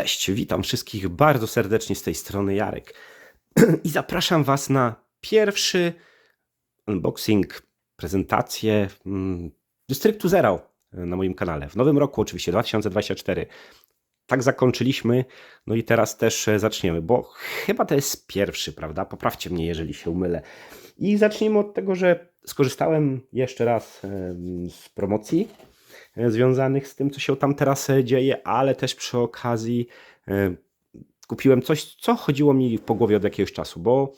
Cześć, witam wszystkich bardzo serdecznie z tej strony Jarek i zapraszam Was na pierwszy unboxing, prezentację mm, Dystryktu Zero na moim kanale. W nowym roku, oczywiście 2024. Tak zakończyliśmy, no i teraz też e, zaczniemy, bo chyba to jest pierwszy, prawda? Poprawcie mnie, jeżeli się umylę. I zaczniemy od tego, że skorzystałem jeszcze raz z promocji związanych z tym, co się tam teraz e, dzieje, ale też przy okazji e, kupiłem coś, co chodziło mi po głowie od jakiegoś czasu, bo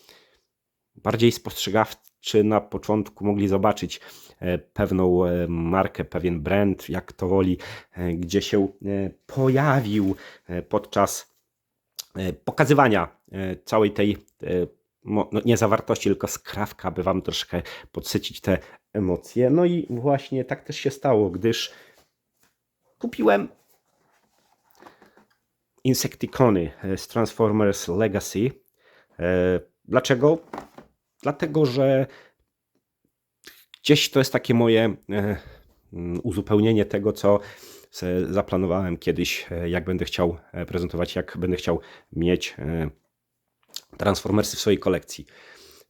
bardziej spostrzegawczy na początku mogli zobaczyć e, pewną e, markę, pewien brand, jak to woli, e, gdzie się e, pojawił e, podczas e, pokazywania e, całej tej e, no nie zawartości, tylko skrawka, aby Wam troszkę podsycić te emocje. No i właśnie tak też się stało, gdyż kupiłem Insecticony z Transformers Legacy. E, Dlaczego? Dlatego, że gdzieś to jest takie moje e, mm, uzupełnienie tego, co zaplanowałem kiedyś, e, jak będę chciał prezentować, jak będę chciał mieć Transformersy w swojej kolekcji.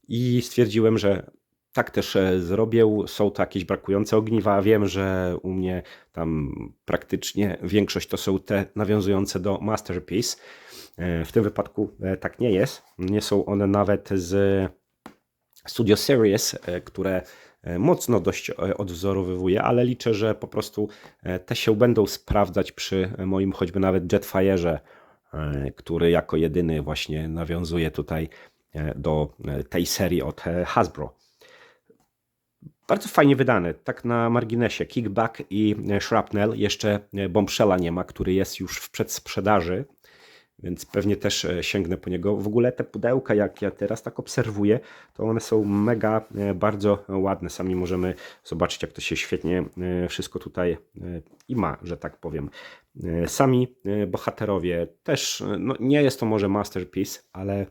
I stwierdziłem, że tak też e, zrobię. Są to jakieś brakujące ogniwa. Wiem, że u mnie tam praktycznie większość to są te nawiązujące do Masterpiece. E, W tym wypadku e, tak nie jest. Nie są one nawet z Studio Series, które mocno dość odwzorowywuje, ale liczę, że po prostu te się będą sprawdzać przy moim choćby nawet Jetfire'ze, który jako jedyny właśnie nawiązuje tutaj do tej serii od Hasbro. Bardzo fajnie wydane, tak na marginesie. Kickback i e, Shrapnel. Jeszcze e, Bombshella nie ma, który jest już w przedsprzedaży, więc pewnie też e, sięgnę po niego. W ogóle te pudełka, jak ja teraz tak obserwuję, to one są mega, bardzo ładne. Sami możemy zobaczyć, jak to się świetnie wszystko tutaj i ma, że tak powiem. Sami bohaterowie też, no nie jest to może masterpiece, ale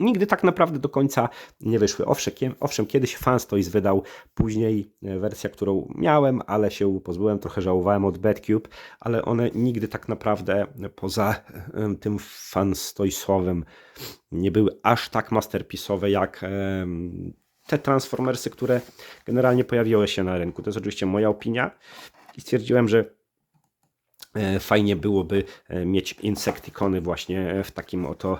nigdy tak naprawdę do końca nie wyszły. Owszem, owszem kiedyś Fanstoys wydał, później e, wersja, którą miałem, ale się pozbyłem, trochę żałowałem od Badcube, ale one nigdy tak naprawdę poza tym Fanstoysowym nie były aż tak masterpiece'owe jak te Transformersy, które generalnie pojawiły się na rynku. To jest oczywiście moja opinia i stwierdziłem, że e, fajnie byłoby e, mieć Insecticony właśnie w takim oto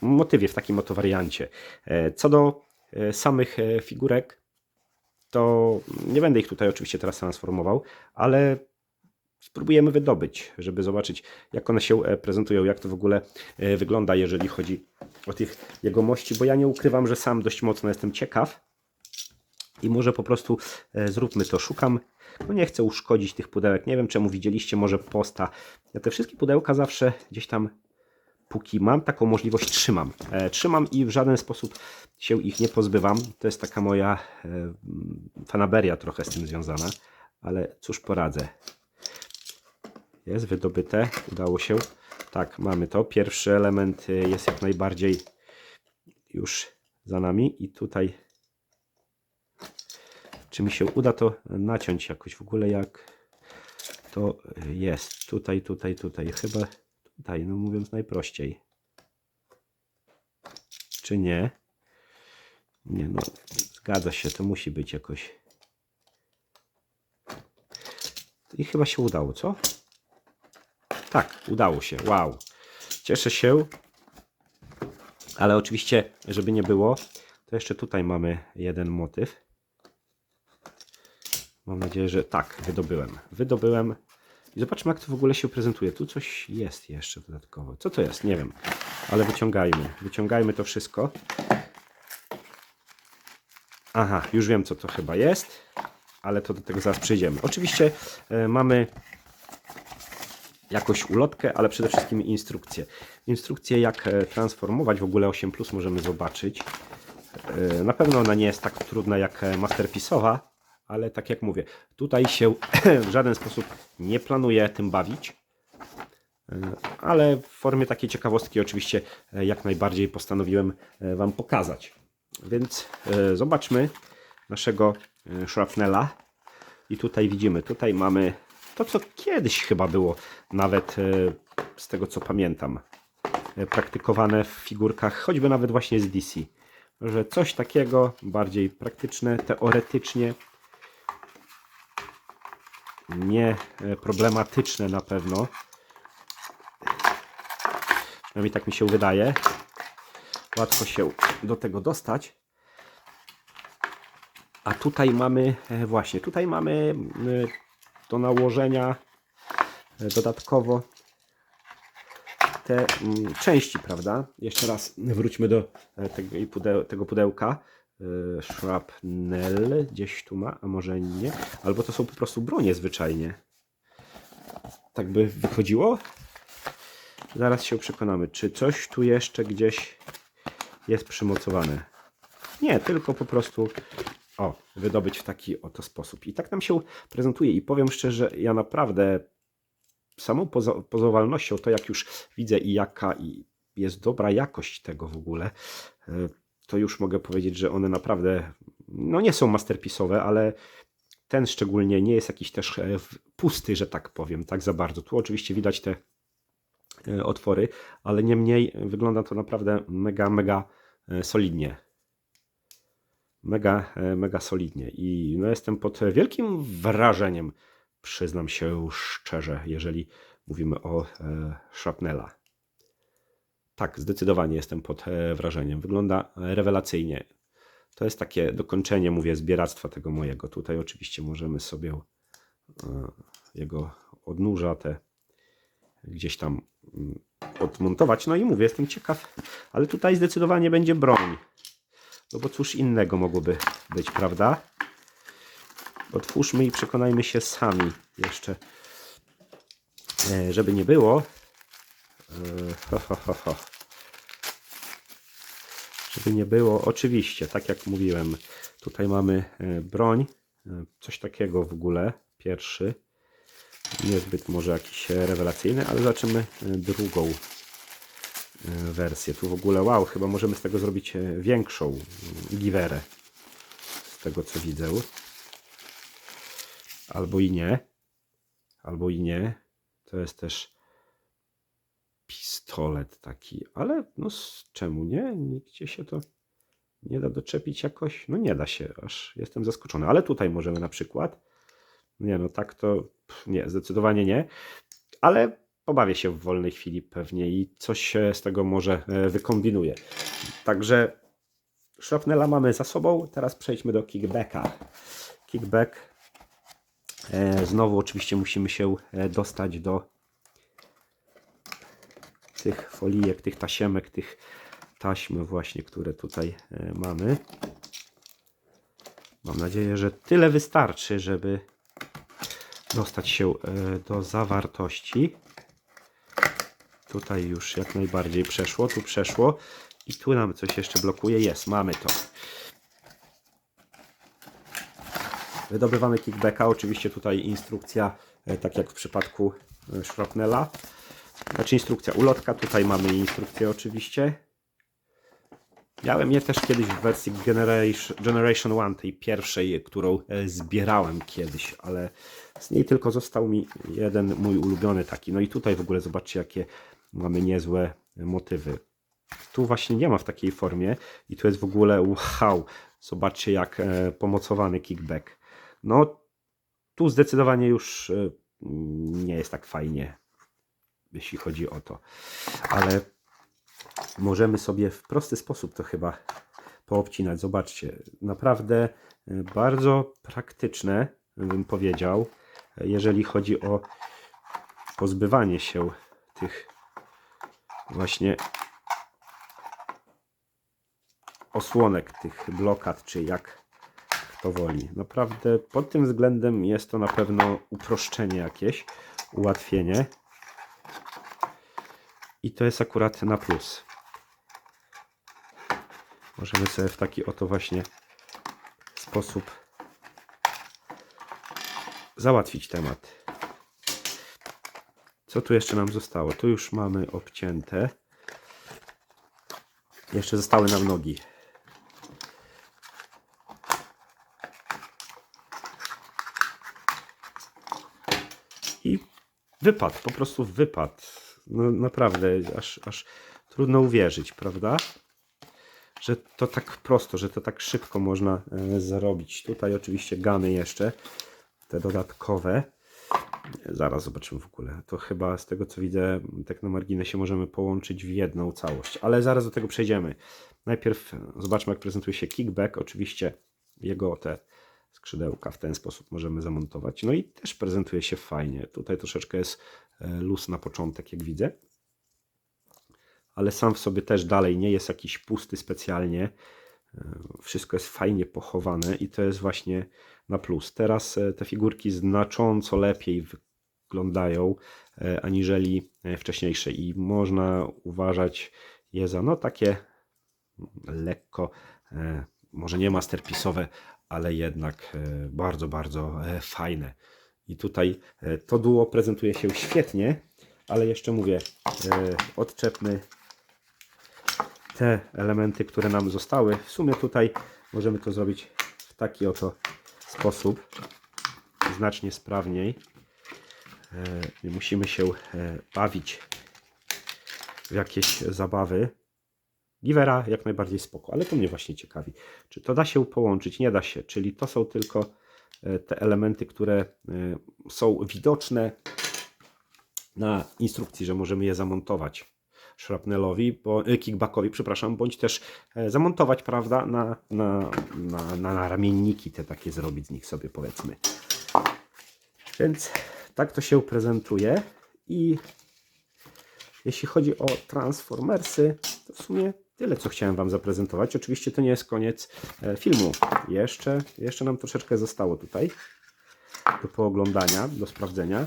motywie, w takim oto wariancie. E, Co do e, samych e, figurek, to nie będę ich tutaj oczywiście teraz transformował, ale spróbujemy wydobyć, żeby zobaczyć, jak one się prezentują, jak to w ogóle wygląda, jeżeli chodzi o tych jegomości, bo ja nie ukrywam, że sam dość mocno jestem ciekaw i może po prostu zróbmy to. Szukam, no nie chcę uszkodzić tych pudełek, nie wiem czemu widzieliście może posta. Ja te wszystkie pudełka zawsze gdzieś tam póki mam taką możliwość, trzymam. E, trzymam i w żaden sposób się ich nie pozbywam. To jest taka moja e, fanaberia trochę z tym związana, ale cóż poradzę. Jest wydobyte, udało się. Tak, mamy to. Pierwszy element e, jest jak najbardziej już za nami i tutaj czy mi się uda to naciąć jakoś w ogóle jak to jest. Tutaj, tutaj, tutaj. Chyba tutaj, no mówiąc najprościej. Czy nie? Nie, no zgadza się, to musi być jakoś. I chyba się udało, co? Tak, udało się. Wow. Cieszę się. Ale oczywiście, żeby nie było, to jeszcze tutaj mamy jeden motyw. Mam nadzieję, że tak, wydobyłem. Wydobyłem. I zobaczmy, jak to w ogóle się prezentuje. Tu coś jest jeszcze dodatkowo. Co to jest? Nie wiem. Ale wyciągajmy. Wyciągajmy to wszystko. Aha, już wiem, co to chyba jest. Ale to do tego zaraz przyjdziemy. Oczywiście e, mamy jakąś ulotkę, ale przede wszystkim instrukcję. Instrukcję, jak e, transformować. W ogóle 8 Plus możemy zobaczyć. E, Na pewno ona nie jest tak trudna jak Masterpiece'owa, ale tak jak mówię, tutaj się w żaden sposób nie planuję tym bawić. E, Ale w formie takiej ciekawostki oczywiście e, jak najbardziej postanowiłem e, Wam pokazać. Więc zobaczmy naszego Shrapnela. I tutaj widzimy, tutaj mamy to, co kiedyś chyba było, nawet z tego co pamiętam, praktykowane w figurkach, choćby nawet właśnie z DC. Że coś takiego bardziej praktyczne, teoretycznie, nie e, problematyczne na pewno. Przynajmniej tak mi się wydaje. Łatwo się do tego dostać. A tutaj mamy, e, właśnie, tutaj mamy e, do nałożenia e, dodatkowo te mm, części, prawda? Jeszcze raz wróćmy do tego pudełka. E, Shrapnel gdzieś tu ma, a może nie. Albo to są po prostu bronie zwyczajnie. Tak by wychodziło? Zaraz się przekonamy, czy coś tu jeszcze gdzieś jest przymocowane. Nie, tylko po prostu o, wydobyć w taki oto sposób. I tak nam się prezentuje. I powiem szczerze, ja naprawdę samą pozowalnością, to jak już widzę i jaka i jest dobra jakość tego w ogóle, e, to już mogę powiedzieć, że one naprawdę no nie są masterpiece'owe, ale ten szczególnie nie jest jakiś też e, pusty, że tak powiem, tak za bardzo. Tu oczywiście widać te e, otwory, ale niemniej wygląda to naprawdę mega, mega e, solidnie. Mega, mega solidnie. I no jestem pod wielkim wrażeniem, przyznam się szczerze, jeżeli mówimy o Shrapnela. Tak, zdecydowanie jestem pod e, wrażeniem. Wygląda rewelacyjnie. To jest takie dokończenie, mówię, zbieractwa tego mojego. Tutaj oczywiście możemy sobie e, jego odnóża te gdzieś tam mm, odmontować. No i mówię, jestem ciekaw, ale tutaj zdecydowanie będzie broń. No bo cóż innego mogłoby być, prawda? Otwórzmy i przekonajmy się sami jeszcze. E, żeby nie było. Ho. Żeby nie było, oczywiście, tak jak mówiłem, tutaj mamy e, broń, e, coś takiego w ogóle, pierwszy, niezbyt może jakiś e, rewelacyjny, ale zobaczymy drugą wersję. Tu w ogóle, wow, chyba możemy z tego zrobić większą mm, giwerę, z tego co widzę. Albo i nie, albo i nie. To jest też pistolet taki, ale no czemu nie? Nigdzie się to nie da doczepić jakoś. No nie da się, aż jestem zaskoczony. Ale tutaj możemy na przykład. Nie no, tak to nie, zdecydowanie nie. Ale pobawię się w wolnej chwili pewnie i coś się z tego może e, wykombinuje. Także Shrapnela mamy za sobą. Teraz przejdźmy do kickbacka. Kickback. E, Znowu oczywiście musimy się e, dostać do tych folijek, tych tasiemek, tych taśm właśnie, które tutaj e, mamy. Mam nadzieję, że tyle wystarczy, żeby dostać się e, do zawartości. Tutaj już jak najbardziej przeszło, tu przeszło i tu nam coś jeszcze blokuje. Jest, mamy to. Wydobywamy kickbacka, oczywiście tutaj instrukcja, e, tak jak w przypadku Shrapnela. Znaczy instrukcja ulotka, tutaj mamy instrukcję oczywiście. Miałem je też kiedyś w wersji Generation, Generation 1, tej pierwszej, którą e, zbierałem kiedyś, ale z niej tylko został mi jeden mój ulubiony taki. No i tutaj w ogóle zobaczcie, jakie mamy niezłe motywy. Tu właśnie nie ma w takiej formie i tu jest w ogóle wow. Zobaczcie, jak e, pomocowany kickback. No, tu zdecydowanie już e, nie jest tak fajnie, jeśli chodzi o to. Ale możemy sobie w prosty sposób to chyba poobcinać. Zobaczcie, naprawdę e, bardzo praktyczne, bym powiedział, jeżeli chodzi o pozbywanie się tych właśnie osłonek, tych blokad, czy jak kto woli. Naprawdę pod tym względem jest to na pewno uproszczenie jakieś, ułatwienie. I to jest akurat na plus. Możemy sobie w taki oto właśnie sposób załatwić temat. Co tu jeszcze nam zostało? Tu już mamy obcięte. Jeszcze zostały nam nogi. I wypadł, po prostu wypadł. No naprawdę, aż, aż trudno uwierzyć, prawda? Że to tak prosto, że to tak szybko można e, zarobić. Tutaj oczywiście gamy jeszcze, te dodatkowe. Zaraz zobaczymy w ogóle. To chyba z tego co widzę, tak na marginesie możemy połączyć w jedną całość, ale zaraz do tego przejdziemy. Najpierw zobaczmy, jak prezentuje się kickback. Oczywiście jego te skrzydełka w ten sposób możemy zamontować. No i też prezentuje się fajnie. Tutaj troszeczkę jest e, luz na początek, jak widzę. Ale sam w sobie też dalej nie jest jakiś pusty specjalnie. E, Wszystko jest fajnie pochowane i to jest właśnie na plus. Teraz e, te figurki znacząco lepiej wyglądają aniżeli wcześniejsze i można uważać je za no takie lekko, może nie masterpiece'owe, ale jednak e, bardzo, bardzo e, fajne. I tutaj e, to duo prezentuje się świetnie, ale jeszcze mówię, odczepmy te elementy, które nam zostały. W sumie tutaj możemy to zrobić w taki oto sposób, znacznie sprawniej. Nie musimy się bawić w jakieś zabawy. Givera jak najbardziej spoko, ale to mnie właśnie ciekawi. Czy to da się połączyć? Nie da się, czyli to są tylko e, te elementy, które e, są widoczne na instrukcji, że możemy je zamontować szrapnelowi, bo, e, kickbackowi, przepraszam, bądź też zamontować, prawda, na, na, na, na ramienniki te takie zrobić z nich sobie powiedzmy. Więc tak to się prezentuje i jeśli chodzi o Transformersy, to w sumie tyle, co chciałem Wam zaprezentować. Oczywiście to nie jest koniec e, filmu. Jeszcze, jeszcze nam troszeczkę zostało tutaj do pooglądania, do sprawdzenia.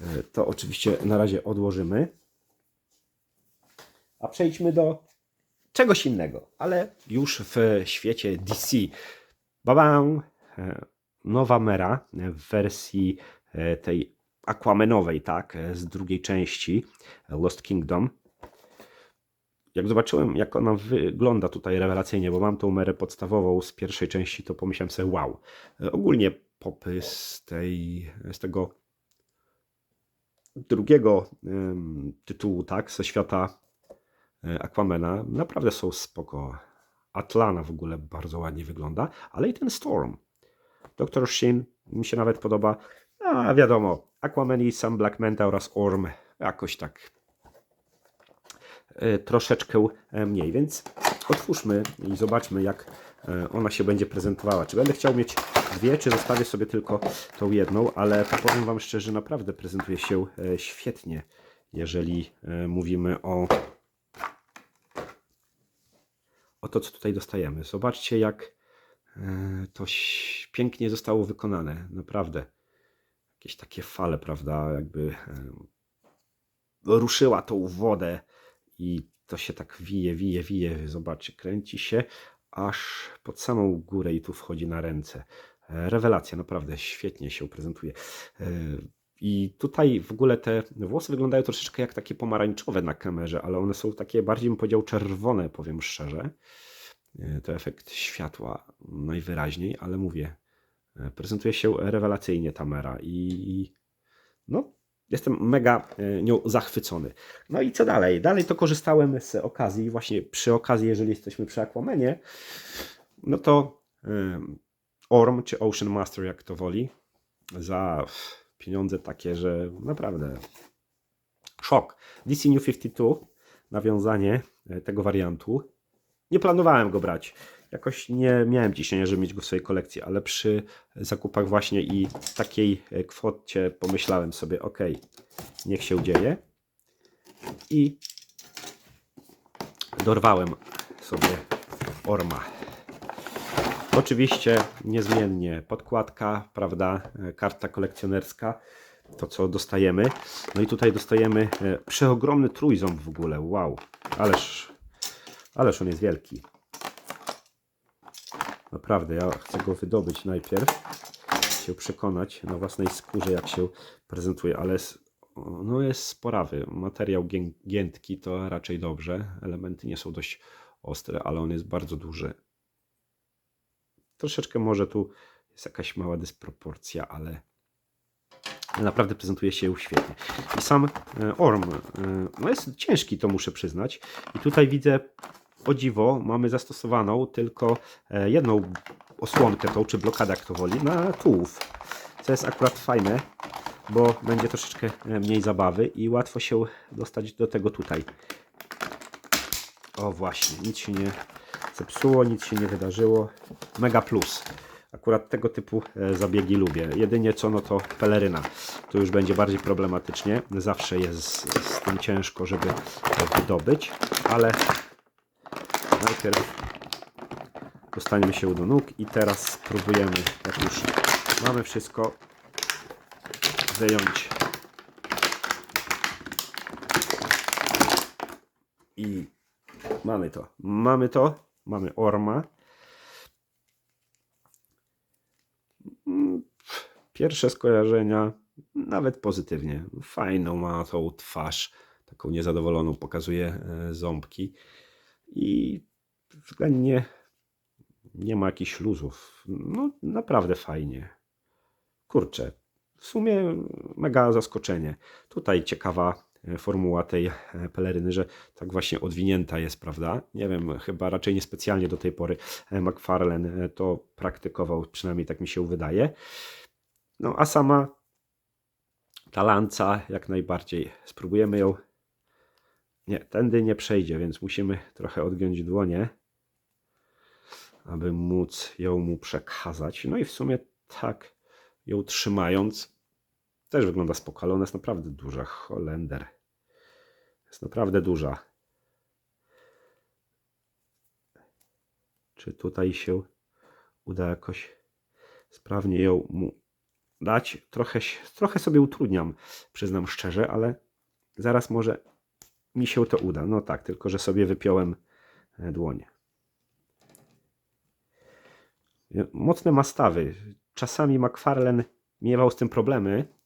E, To oczywiście na razie odłożymy. A przejdźmy do czegoś innego, ale już w świecie DC. Babam! E, Nowa Mera w wersji tej Aquamanowej, tak, z drugiej części Lost Kingdom. Jak zobaczyłem, jak ona wygląda tutaj rewelacyjnie, bo mam tą merę podstawową z pierwszej części, to pomyślałem sobie, wow. E, Ogólnie popy z, tej, z tego drugiego em, tytułu, tak, ze świata e, Aquamana, naprawdę są spoko. Atlana w ogóle bardzo ładnie wygląda, ale i ten Storm. Dr. Shin mi się nawet podoba. A wiadomo, Aquaman i sam Black Manta oraz Orm jakoś tak troszeczkę e, mniej, więc otwórzmy i zobaczmy jak e, ona się będzie prezentowała. Czy będę chciał mieć dwie, czy zostawię sobie tylko tą jedną, ale powiem Wam szczerze, naprawdę prezentuje się e, świetnie, jeżeli e, mówimy o o to, co tutaj dostajemy. Zobaczcie, jak e, to pięknie zostało wykonane. Naprawdę. Jakieś takie fale, prawda? Jakby e, ruszyła tą wodę i to się tak wije, wije, wije. Zobaczcie, kręci się aż pod samą górę i tu wchodzi na ręce. Rewelacja, naprawdę świetnie się prezentuje. E, I tutaj w ogóle te włosy wyglądają troszeczkę jak takie pomarańczowe na kamerze, ale one są takie bardziej bym powiedział czerwone, powiem szczerze. E, To efekt światła najwyraźniej, ale mówię, e, prezentuje się rewelacyjnie ta mera i no, jestem mega e, nią zachwycony. No i co dalej? Dalej to korzystałem z okazji, właśnie przy okazji, jeżeli jesteśmy przy Aquamanie, no to Orm czy Ocean Master, jak to woli, za pieniądze takie, że naprawdę szok. DC New 52, nawiązanie e, tego wariantu. Nie planowałem go brać. Jakoś nie miałem ciśnienia, żeby mieć go w swojej kolekcji, ale przy zakupach właśnie i takiej e, kwocie pomyślałem sobie, ok, niech się dzieje. I dorwałem sobie Orma. Oczywiście niezmiennie podkładka, prawda, e, karta kolekcjonerska, to co dostajemy. No i tutaj dostajemy e, przeogromny trójząb w ogóle, wow, ależ, ależ on jest wielki. Naprawdę, ja chcę go wydobyć najpierw, się przekonać na własnej skórze jak się prezentuje, ale no jest sporawy. Materiał gię- giętki to raczej dobrze, elementy nie są dość ostre, ale on jest bardzo duży. Troszeczkę może tu jest jakaś mała dysproporcja, ale Naprawdę prezentuje się świetnie. I sam e, Orm, e, no jest ciężki, to muszę przyznać. I tutaj widzę, o dziwo, mamy zastosowaną tylko e, jedną osłonkę tą, czy blokadę, jak to woli, na tułów. Co jest akurat fajne, bo będzie troszeczkę e, mniej zabawy i łatwo się dostać do tego tutaj. O właśnie, nic się nie zepsuło, nic się nie wydarzyło. Mega plus. Akurat tego typu e, zabiegi lubię. Jedynie co, no to peleryna. Tu już będzie bardziej problematycznie. Zawsze jest z, z tym ciężko, żeby to wydobyć, ale najpierw dostaniemy się do nóg i teraz spróbujemy, jak już mamy wszystko, wyjąć i mamy to. Mamy to, mamy orma. Pierwsze skojarzenia nawet pozytywnie. Fajną ma tą twarz, taką niezadowoloną, pokazuje e, ząbki i względnie nie ma jakichś luzów. No naprawdę fajnie. Kurczę, w sumie mega zaskoczenie. Tutaj ciekawa e, formuła tej e, peleryny, że tak właśnie odwinięta jest, prawda? Nie wiem, chyba raczej niespecjalnie do tej pory e, McFarlane to praktykował, przynajmniej tak mi się wydaje. No a sama ta lanca jak najbardziej. Spróbujemy ją. Nie, tędy nie przejdzie, więc musimy trochę odgiąć dłonie, aby móc ją mu przekazać. No i w sumie tak ją trzymając też wygląda spoko, ale ona jest naprawdę duża. Holender. Jest naprawdę duża. Czy tutaj się uda jakoś sprawnie ją mu dać? Trochę, trochę sobie utrudniam, przyznam szczerze, ale zaraz może mi się to uda. No tak, tylko że sobie wypiąłem e, dłonie. Mocne mastawy. Czasami McFarlane miewał z tym problemy.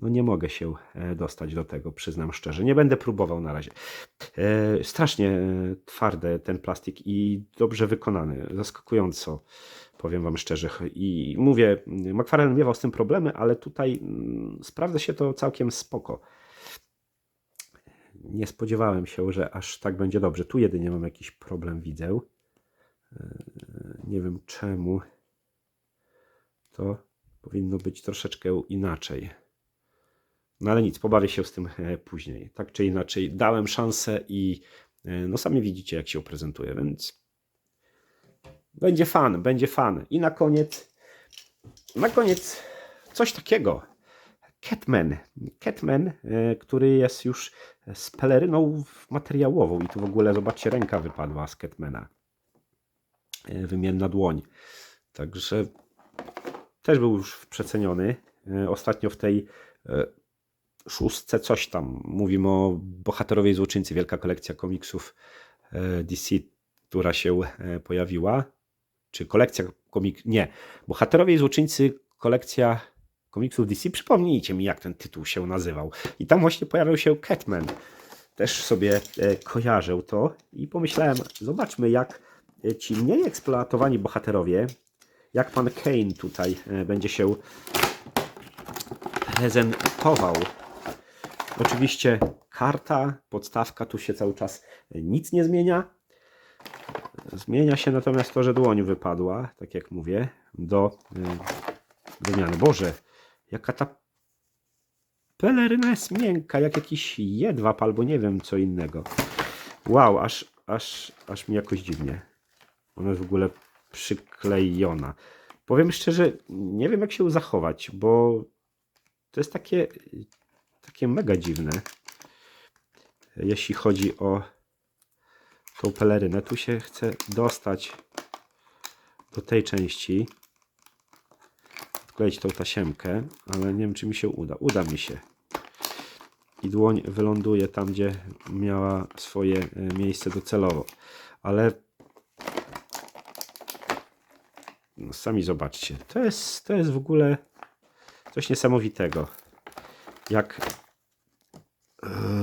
No nie mogę się e, dostać do tego, przyznam szczerze. Nie będę próbował na razie. E, Strasznie e, twarde ten plastik i dobrze wykonany. Zaskakująco, powiem Wam szczerze. I mówię, McFarlane miewał z tym problemy, ale tutaj mm, sprawdza się to całkiem spoko. Nie spodziewałem się, że aż tak będzie dobrze. Tu jedynie mam jakiś problem, widzę. E, Nie wiem czemu. To powinno być troszeczkę inaczej. No ale nic, pobawię się z tym e, później. Tak czy inaczej, dałem szansę i e, no sami widzicie, jak się prezentuje, więc będzie fan, będzie fan. I na koniec, na koniec coś takiego. Catman. Catman, e, który jest już z peleryną materiałową i tu w ogóle, zobaczcie, ręka wypadła z Catmana. E, Wymienna dłoń. Także też był już przeceniony. E, Ostatnio w tej szóstce coś tam. Mówimy o bohaterowej złoczyńcy. Wielka kolekcja komiksów DC, która się pojawiła. Czy kolekcja komik... Nie. Bohaterowej złoczyńcy kolekcja komiksów DC. Przypomnijcie mi, jak ten tytuł się nazywał. I tam właśnie pojawił się Catman. Też sobie e, kojarzę to i pomyślałem, zobaczmy jak e, ci mniej eksploatowani bohaterowie, jak pan Kane tutaj e, będzie się prezentował. Oczywiście karta, podstawka, tu się cały czas nic nie zmienia. Zmienia się natomiast to, że dłoń wypadła, tak jak mówię, do wymiany. Boże, jaka ta peleryna jest miękka, jak jakiś jedwab albo nie wiem co innego. Wow, aż, aż, aż mi jakoś dziwnie. Ona jest w ogóle przyklejona. Powiem szczerze, nie wiem jak się zachować, bo to jest takie, takie mega dziwne, jeśli chodzi o tą pelerynę. Tu się chcę dostać do tej części, wkleić tą tasiemkę, ale nie wiem czy mi się uda. Uda mi się. I dłoń wyląduje tam, gdzie miała swoje e, miejsce docelowo. Ale no, sami zobaczcie. To jest, to jest w ogóle coś niesamowitego. Jak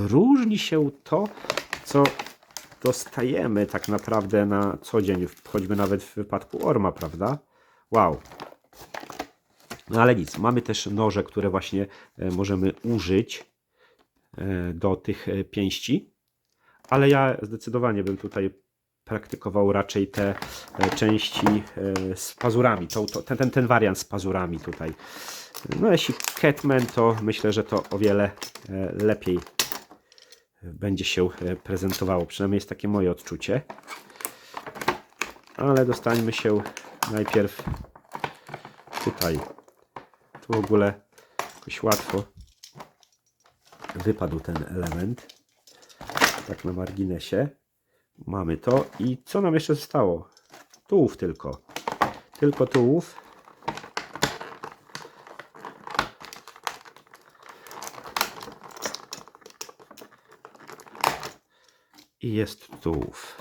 różni się to, co dostajemy tak naprawdę na co dzień, choćby nawet w wypadku Orma, prawda? Wow. No ale nic, mamy też noże, które właśnie e, możemy użyć e, do tych e, pięści, ale ja zdecydowanie bym tutaj praktykował raczej te części z pazurami, to, to, ten, ten, ten wariant z pazurami tutaj. No jeśli Catman, to myślę, że to o wiele lepiej będzie się prezentowało, przynajmniej jest takie moje odczucie. Ale dostańmy się najpierw tutaj. W ogóle jakoś łatwo wypadł ten element. Tak na marginesie. Mamy to. I co nam jeszcze zostało? Tułów tylko. Tylko tułów. I jest tułów.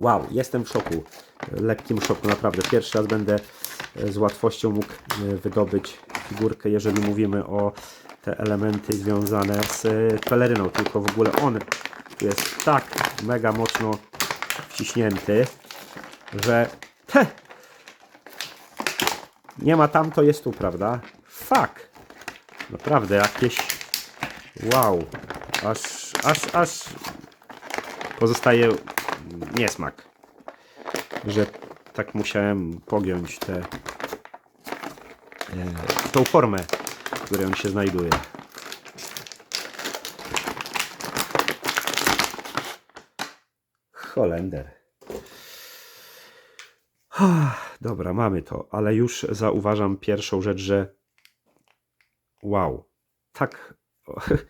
Wow, jestem w szoku. Lekkim szoku, naprawdę. Pierwszy raz będę z łatwością mógł e, wydobyć figurkę, jeżeli mówimy o te elementy związane z e, peleryną. Tylko w ogóle on jest tak mega mocno wciśnięty, że he, nie ma tam, to jest tu, prawda? Fuck! Naprawdę jakieś wow. Aż, aż, aż pozostaje niesmak, że tak musiałem pogiąć tę e, tą formę, w której on się znajduje. Holender. Ah, Dobra, mamy to, ale już zauważam pierwszą rzecz, że wow, tak,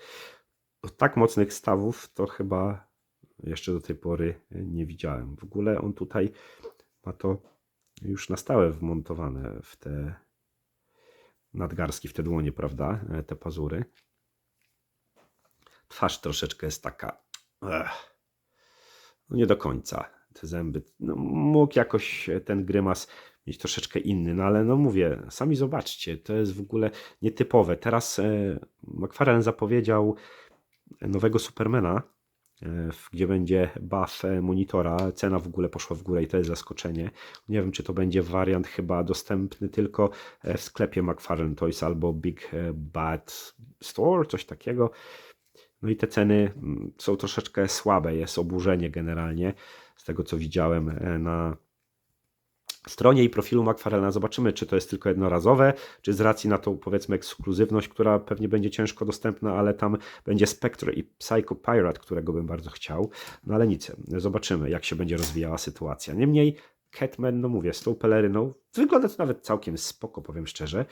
tak mocnych stawów to chyba jeszcze do tej pory nie widziałem. W ogóle on tutaj ma to już na stałe wmontowane w te nadgarstki, w te dłonie, prawda? Te pazury. Twarz troszeczkę jest taka. Ech, no nie do końca. Te zęby. No, mógł jakoś ten grymas mieć troszeczkę inny, no ale no mówię, sami zobaczcie, to jest w ogóle nietypowe. Teraz e, McFarlane zapowiedział nowego Supermana, e, gdzie będzie buff e, monitora. Cena w ogóle poszła w górę i to jest zaskoczenie. Nie wiem, czy to będzie wariant chyba dostępny tylko e, w sklepie McFarlane Toys albo Big e, Bad Store, coś takiego. No i te ceny mm, są troszeczkę słabe, jest oburzenie generalnie z tego co widziałem na stronie i profilu McFarlane'a. Zobaczymy, czy to jest tylko jednorazowe, czy z racji na tą powiedzmy ekskluzywność, która pewnie będzie ciężko dostępna, ale tam będzie Spectre i Psycho Pirate, którego bym bardzo chciał. No ale nic, zobaczymy, jak się będzie rozwijała sytuacja. Niemniej Catman, no mówię, z tą peleryną wygląda to nawet całkiem spoko, powiem szczerze.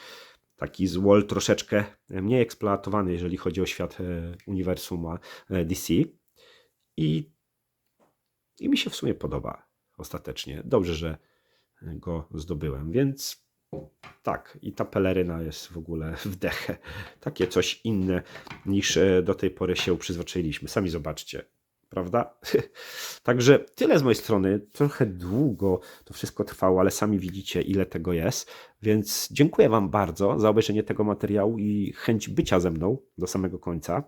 Taki z Wall troszeczkę mniej eksploatowany, jeżeli chodzi o świat e, uniwersum e, DC. I, I mi się w sumie podoba ostatecznie. Dobrze, że go zdobyłem, więc tak, i ta peleryna jest w ogóle w dechę. Takie coś inne niż e, do tej pory się przyzwyczailiśmy. Sami zobaczcie, prawda? Także tyle z mojej strony. Trochę długo to wszystko trwało, ale sami widzicie, ile tego jest. Więc dziękuję Wam bardzo za obejrzenie tego materiału i chęć bycia ze mną do samego końca.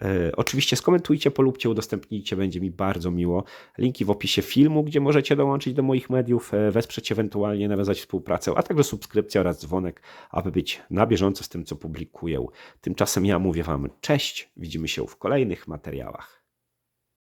E, Oczywiście skomentujcie, polubcie, udostępnijcie, będzie mi bardzo miło. Linki w opisie filmu, gdzie możecie dołączyć do moich mediów, e, wesprzeć ewentualnie, nawiązać współpracę, a także subskrypcja oraz dzwonek, aby być na bieżąco z tym, co publikuję. Tymczasem ja mówię Wam cześć, widzimy się w kolejnych materiałach.